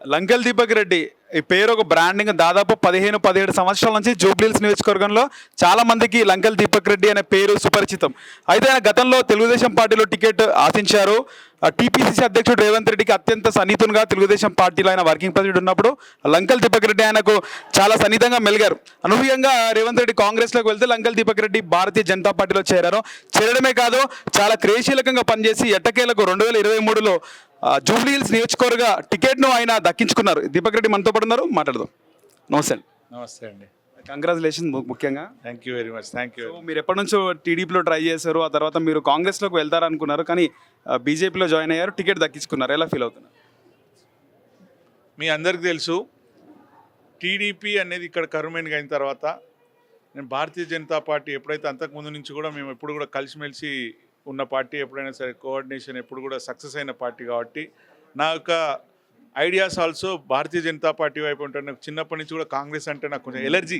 లంకల్ దీపక్ రెడ్డి. ఈ పేరు ఒక బ్రాండింగ్ దాదాపు పదిహేను పదిహేడు సంవత్సరాల నుంచి జూబ్లీహిల్స్ నియోజకవర్గంలో చాలా మందికి లంకల్ దీపక్ రెడ్డి అనే పేరు సుపరిచితం. అయితే ఆయన గతంలో తెలుగుదేశం పార్టీలో టికెట్ ఆశించారు. టీపీసీసీ అధ్యక్షుడు రేవంత్ రెడ్డికి అత్యంత సన్నిహితునిగా తెలుగుదేశం పార్టీలో ఆయన వర్కింగ్ ప్రెసిడెంట్ ఉన్నప్పుడు లంకల్ దీపక్ రెడ్డి ఆయనకు చాలా సన్నిహితంగా మెలిగారు. అనూహ్యంగా రేవంత్ రెడ్డి కాంగ్రెస్లోకి వెళ్తే లంకల్ దీపక్ రెడ్డి భారతీయ జనతా పార్టీలో చేరారు. చేరడమే కాదు చాలా క్రియాశీలకంగా పనిచేసి ఎట్టకేలకు రెండు వేల ఇరవై మూడులో జూబ్లీ హిల్స్ నియోజకవర్గ టికెట్ను ఆయన దక్కించుకున్నారు. దీపక్ రెడ్డి మనతో పాటు ఉన్నారు. మాట్లాడదాం. నమస్తే అండి. నమస్తే అండి. కంగ్రాచులేషన్ ముఖ్యంగా. Thank you very much thank you మీరు ఎప్పటి నుంచో టీడీపీలో ట్రై చేశారు ఆ తర్వాత మీరు కాంగ్రెస్లోకి వెళ్తారనుకున్నారు కానీ బీజేపీలో జాయిన్ అయ్యారు టికెట్ దక్కించుకున్నారు. ఎలా ఫీల్ అవుతున్నారు మీ అందరికీ తెలుసు టీడీపీ అనేది ఇక్కడ కరుమైనగా అయిన తర్వాత నేను భారతీయ జనతా పార్టీ ఎప్పుడైతే అంతకుముందు నుంచి కూడా మేము ఎప్పుడు కూడా కలిసిమెలిసి ఉన్న పార్టీ ఎప్పుడైనా సరే కోఆర్డినేషన్ ఎప్పుడు కూడా సక్సెస్ అయిన పార్టీ కాబట్టి నా యొక్క ideas also Bharatiya Janata party వైపు ఉంటాను నాకు చిన్నప్పటి నుంచి కూడా కాంగ్రెస్ అంటే నాకు కొంచెం ఎలర్జీ.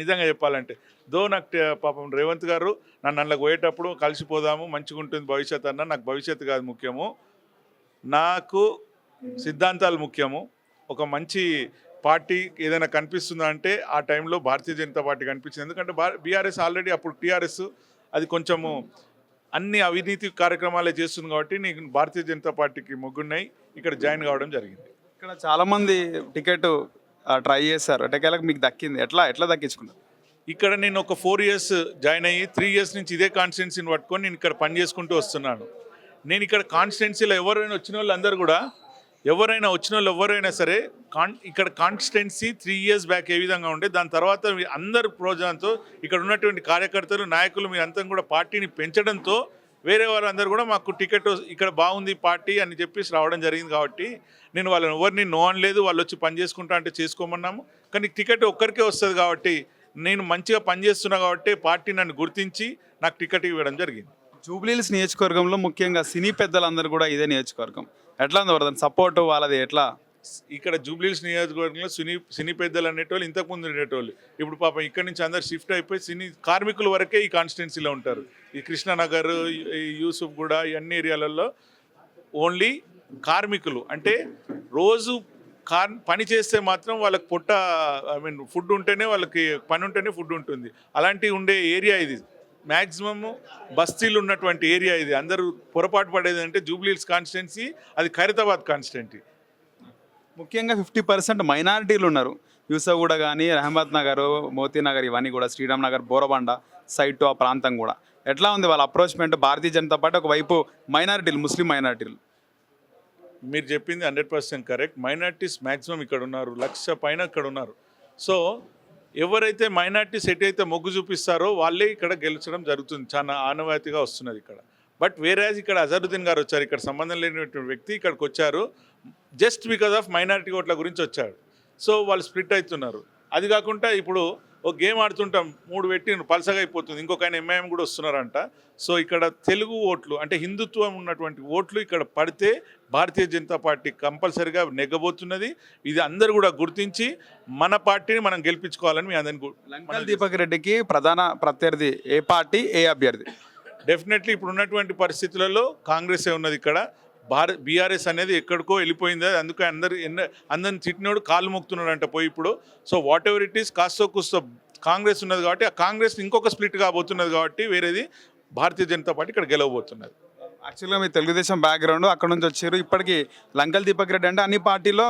నిజంగా చెప్పాలంటే. దో నాకు పాపం రేవంత్ గారు నన్ను అందులో పోయేటప్పుడు కలిసిపోదాము మంచిగా ఉంటుంది భవిష్యత్ అన్న నాకు భవిష్యత్తు కాదు ముఖ్యము. నాకు సిద్ధాంతాలు ముఖ్యము. ఒక మంచి పార్టీ ఏదైనా కనిపిస్తుందా అంటే ఆ టైంలో భారతీయ జనతా పార్టీ కనిపించింది. ఎందుకంటే బీఆర్ఎస్ ఆల్రెడీ అప్పుడు టీఆర్ఎస్ అది కొంచెము అన్ని అవినీతి కార్యక్రమాలే చేస్తుంది కాబట్టి నీకు భారతీయ జనతా పార్టీకి మొగ్గున్నాయి. ఇక్కడ జాయిన్ కావడం జరిగింది. ఇక్కడ చాలా మంది టికెట్ ట్రై చేశారు. ఎట్టకేలకు మీకు దక్కింది ఎట్లా ఎట్లా దక్కించుకున్నారు? ఇక్కడ నేను ఒక ఫోర్ ఇయర్స్ జాయిన్ అయ్యి త్రీ ఇయర్స్ నుంచి ఇదే కాన్స్టిట్యున్సీని పట్టుకొని నేను ఇక్కడ పని చేసుకుంటూ వస్తున్నాను. నేను ఇక్కడ కాన్స్టిట్యున్సీలో ఎవరైనా వచ్చిన వాళ్ళు అందరూ కూడా ఎవరైనా వచ్చిన వాళ్ళు ఎవరైనా సరే కాన్ ఇక్కడ కాన్స్టిట్యున్సీ త్రీ ఇయర్స్ బ్యాక్ ఏ విధంగా ఉండే దాని తర్వాత మీ అందరు ప్రోజనంతో ఇక్కడ ఉన్నటువంటి కార్యకర్తలు నాయకులు మీ అంతా కూడా పార్టీని పెంచడంతో వేరే వాళ్ళందరూ కూడా మాకు టికెట్ ఇక్కడ బాగుంది పార్టీ అని చెప్పేసి రావడం జరిగింది కాబట్టి నేను వాళ్ళని ఎవరిని నో అనలేదు వాళ్ళు వచ్చి పని చేసుకుంటా అంటే చేసుకోమన్నాము. కానీ టికెట్ ఒక్కరికే వస్తుంది కాబట్టి నేను మంచిగా పనిచేస్తున్నా కాబట్టి పార్టీ నన్ను గుర్తించి నాకు టికెట్ ఇవ్వడం జరిగింది. జూబ్లీహిల్స్ నియోజకవర్గంలో ముఖ్యంగా సినీ పెద్దలందరూ కూడా ఇదే నియోజకవర్గం. ఎట్లా ఉంది వరదని? సపోర్ట్ వాళ్ళది ఎట్లా? ఇక్కడ జూబ్లీస్ నియోజకవర్గంలో సినీ సినీ పెద్దలు అనేటోళ్ళు ఇంతకుముందు ఉండేటోళ్ళు. ఇప్పుడు పాపం ఇక్కడ నుంచి అందరు షిఫ్ట్ అయిపోయి సినీ కార్మికుల వరకే ఈ కాన్స్టిట్యున్సీలో ఉంటారు. ఈ కృష్ణానగర్ ఈ యూసుఫ్ కూడా ఇవన్నీ అన్ని ఏరియాలలో ఓన్లీ కార్మికులు. అంటే రోజు కార్ పని చేస్తే మాత్రం వాళ్ళకి పొట్ట ఐ మీన్ ఫుడ్ ఉంటేనే వాళ్ళకి పని ఉంటేనే ఫుడ్ ఉంటుంది. అలాంటి ఉండే ఏరియా ఇది. మ్యాక్సిమమ్ బస్తీలు ఉన్నటువంటి ఏరియా ఇది. అందరూ పొరపాటు పడేది అంటే జూబ్లీహిల్స్ కాన్స్టిట్యున్సీ అది ఖైరతాబాద్ కాన్స్టిట్యున్సీ. ముఖ్యంగా ఫిఫ్టీ పర్సెంట్ మైనారిటీలు ఉన్నారు. యూసగూడ కానీ రహమత్ నగర్ మోతీనగర్ ఇవన్నీ కూడా శ్రీరామ్ నగర్ బోరబండ సైట్ ఆ ప్రాంతం కూడా. ఎట్లా ఉంది వాళ్ళ అప్రోచ్మెంట్? భారతీయ జనతా పార్టీ ఒకవైపు మైనారిటీలు ముస్లిం మైనారిటీలు. మీరు చెప్పింది hundred percent correct. Minorities maximum ఇక్కడ ఉన్నారు. లక్ష పైన ఇక్కడ ఉన్నారు. సో ఎవరైతే మైనార్టీస్ ఎటైతే మొగ్గు చూపిస్తారో వాళ్ళే ఇక్కడ గెలిచడం జరుగుతుంది. చాలా ఆనవాయితీగా వస్తున్నది ఇక్కడ. బట్ వేరేజ్ ఇక్కడ అజరుద్దీన్ గారు వచ్చారు ఇక్కడ సంబంధం లేనటువంటి వ్యక్తి ఇక్కడికి వచ్చారు జస్ట్ బికాజ్ ఆఫ్ మైనారిటీ ఓట్ల గురించి వచ్చాడు. సో వాళ్ళు స్ప్లిట్ అవుతున్నారు. అది కాకుండా ఇప్పుడు ఒక గేమ్ ఆడుతుంటాం మూడు పెట్టి పలసగా అయిపోతుంది ఇంకొక ఆయన ఎంఐఎం కూడా వస్తున్నారంట. సో ఇక్కడ తెలుగు ఓట్లు అంటే హిందుత్వం ఉన్నటువంటి ఓట్లు ఇక్కడ పడితే భారతీయ జనతా పార్టీ కంపల్సరిగా నెగ్గబోతున్నది. ఇది అందరూ కూడా గుర్తించి మన పార్టీని మనం గెలిపించుకోవాలని మీ అందరిని లంకల్ దీపక్ రెడ్డికి ప్రధాన ప్రత్యర్థి ఏ పార్టీ ఏ అభ్యర్థి? డెఫినెట్లీ ఇప్పుడు ఉన్నటువంటి పరిస్థితులలో కాంగ్రెసే ఉన్నది ఇక్కడ. భారత్ బీఆర్ఎస్ అనేది ఎక్కడికో వెళ్ళిపోయింది. అది అందుకే అందరు ఎన్న అందరిని తిట్టినోడు కాళ్ళు మొక్కుతున్నాడు అంట పోయి ఇప్పుడు. So whatever it is కాస్తో కుస్తో కాంగ్రెస్ ఉన్నది కాబట్టి ఆ కాంగ్రెస్ ఇంకొక స్ప్లిట్ కాబోతున్నది కాబట్టి వేరేది భారతీయ జనతా పార్టీ ఇక్కడ గెలవబోతున్నది. యాక్చువల్గా మీ తెలుగుదేశం బ్యాక్గ్రౌండ్ అక్కడ నుంచి వచ్చారు. ఇప్పటికి లంకల్ దీపక్ రెడ్డి అంటే అన్ని పార్టీలో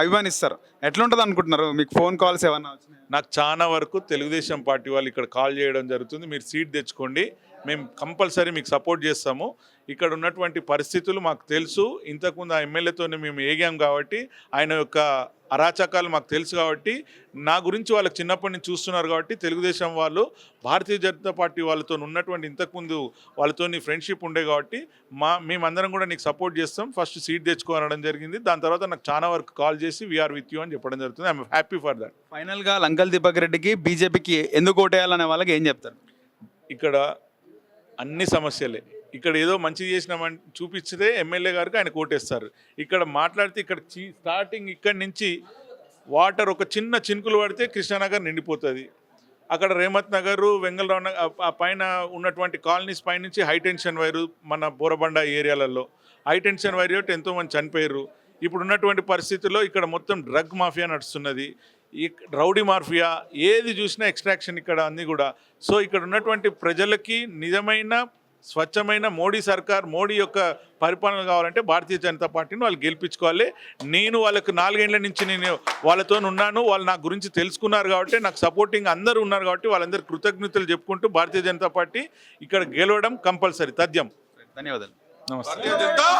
అభిమానిస్తారు. ఎట్లుంటుంది అనుకుంటున్నారు? మీకు ఫోన్ కాల్స్ ఏమన్నా నాకు చాలా వరకు తెలుగుదేశం పార్టీ వాళ్ళు ఇక్కడ కాల్ చేయడం జరుగుతుంది. మీరు సీట్ తెచ్చుకోండి. మేము కంపల్సరీ మీకు సపోర్ట్ చేస్తాము. ఇక్కడ ఉన్నటువంటి పరిస్థితులు మాకు తెలుసు. ఇంతకుముందు ఆ ఎమ్మెల్యేతోనే మేము ఏగాం కాబట్టి ఆయన యొక్క అరాచకాలు మాకు తెలుసు కాబట్టి నా గురించి వాళ్ళకి చిన్నప్పటి నుంచి చూస్తున్నారు కాబట్టి తెలుగుదేశం వాళ్ళు భారతీయ జనతా పార్టీ వాళ్ళతో ఉన్నటువంటి ఇంతకుముందు వాళ్ళతో ఫ్రెండ్షిప్ ఉండే కాబట్టి మా మేమందరం కూడా నీకు సపోర్ట్ చేస్తాం. ఫస్ట్ సీట్ తెచ్చుకో అనడం జరిగింది. దాని తర్వాత నాకు చాలా వరకు కాల్ చేసి వీఆర్ విత్ యూ అని చెప్పడం జరుగుతుంది. ఐఎమ్ హ్యాపీ ఫర్ దట్ ఫైనల్గా లంకల్ దీపక్ రెడ్డికి బీజేపీకి ఎందుకు ఓటేయాలనే వాళ్ళకి ఏం చెప్తారు? ఇక్కడ అన్ని సమస్యలే. ఇక్కడ ఏదో మంచి చేసినామని చూపించితే ఎమ్మెల్యే గారికి ఆయన కోటేస్తారు. ఇక్కడ మాట్లాడితే ఇక్కడ చి- స్టార్టింగ్ ఇక్కడి నుంచి వాటర్ ఒక చిన్న చినుకులు పడితే కృష్ణానగర్ నిండిపోతుంది. అక్కడ రేమత్ నగర్ వెంగళరావు ఆ- పైన ఉన్నటువంటి కాలనీస్ పైనుంచి హై టెన్షన్ వైరు మన బోరబండ ఏరియాలలో. హైటెన్షన్ వైర్ ఎంతోమంది చనిపోయారు ఇప్పుడు ఉన్నటువంటి పరిస్థితుల్లో ఇక్కడ మొత్తం డ్రగ్ మాఫియా నడుస్తున్నది. ఈ రౌడీ మాఫియా ఏది చూసినా ఎక్స్ట్రాక్షన్ ఇక్కడ అన్ని కూడా. సో ఇక్కడ ఉన్నటువంటి ప్రజలకి నిజమైన స్వచ్ఛమైన మోడీ సర్కార్ మోడీ యొక్క పరిపాలన కావాలంటే భారతీయ జనతా పార్టీని వాళ్ళు గెలిపించుకోవాలి. నేను వాళ్ళకు నాలుగేళ్ళ నుంచి నేను వాళ్ళతో ఉన్నాను వాళ్ళు నా గురించి తెలుసుకున్నారు కాబట్టి నాకు సపోర్టింగ్ అందరూ ఉన్నారు కాబట్టి వాళ్ళందరూ కృతజ్ఞతలు చెప్పుకుంటూ భారతీయ జనతా పార్టీ ఇక్కడ గెలవడం కంపల్సరీ. తథ్యం. ధన్యవాదాలు. నమస్తే.